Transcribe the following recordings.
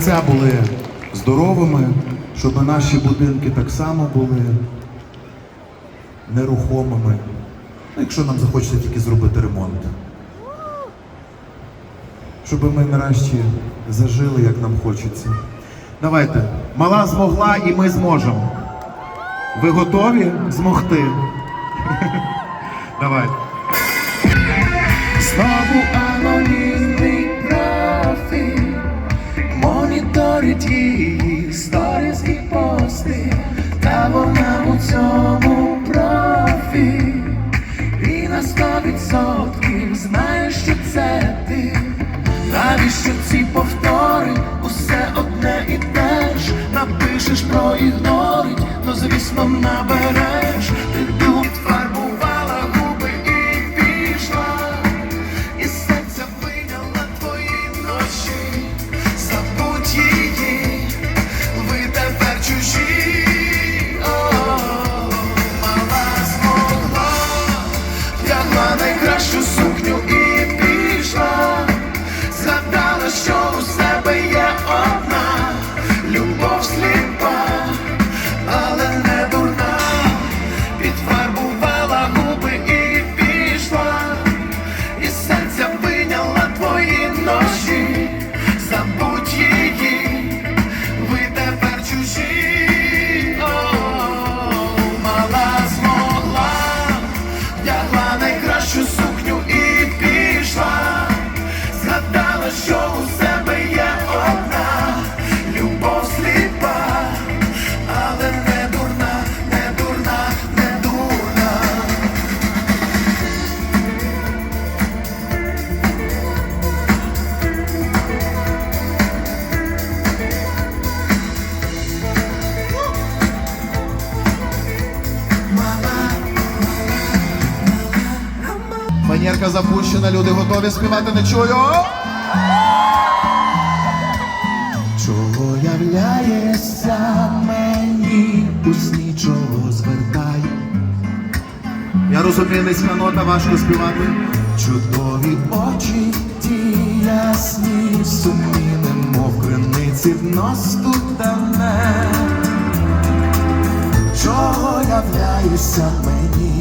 Ця були здоровими, щоб наші будинки так само були нерухомими. Ну, якщо нам захочеться тільки зробити ремонт. Щоб ми нарешті зажили, як нам хочеться. Давайте. Мала змогла і ми зможемо. Ви готові змогти? Давайте. Моніторить її пости Та вона у цьому профі. І на сто відсотків знаєш, що це ти. Навіщо ці повтори? Усе одне і те ж. Напишеш, проігнорить, ну звісно набереш Фанерка запущена, люди готові співати, не чую. Чого являєшся мені у сні чого звертай Я розумію, низька нота важко співати. Чудові очі ті ясні, сумні, немов криниці в нос тут дане Чого являєшся мені?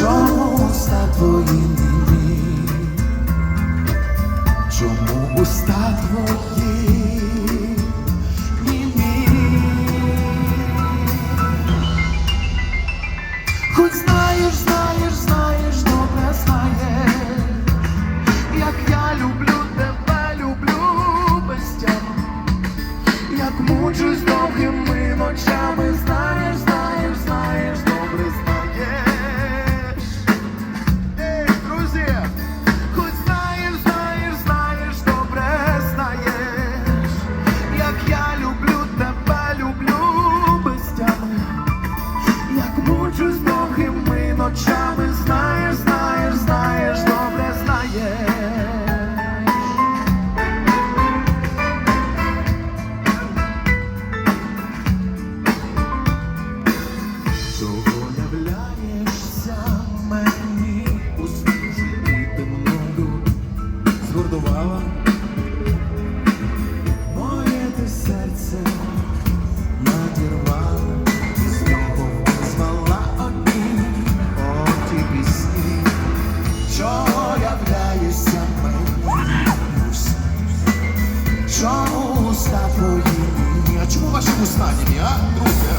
Чому уста твої німі? Чому уста твої німі? Хоч знаєш, знаєш, знаєш, добре знаєш, як я люблю тебе, люблю без тями, як мучусь довгими згордувала моє ти серце надірвала, з нього визвала одні оті пісні, чого являєшся мені? Чому уста твої? А чому ваші уста ні, а, друзі?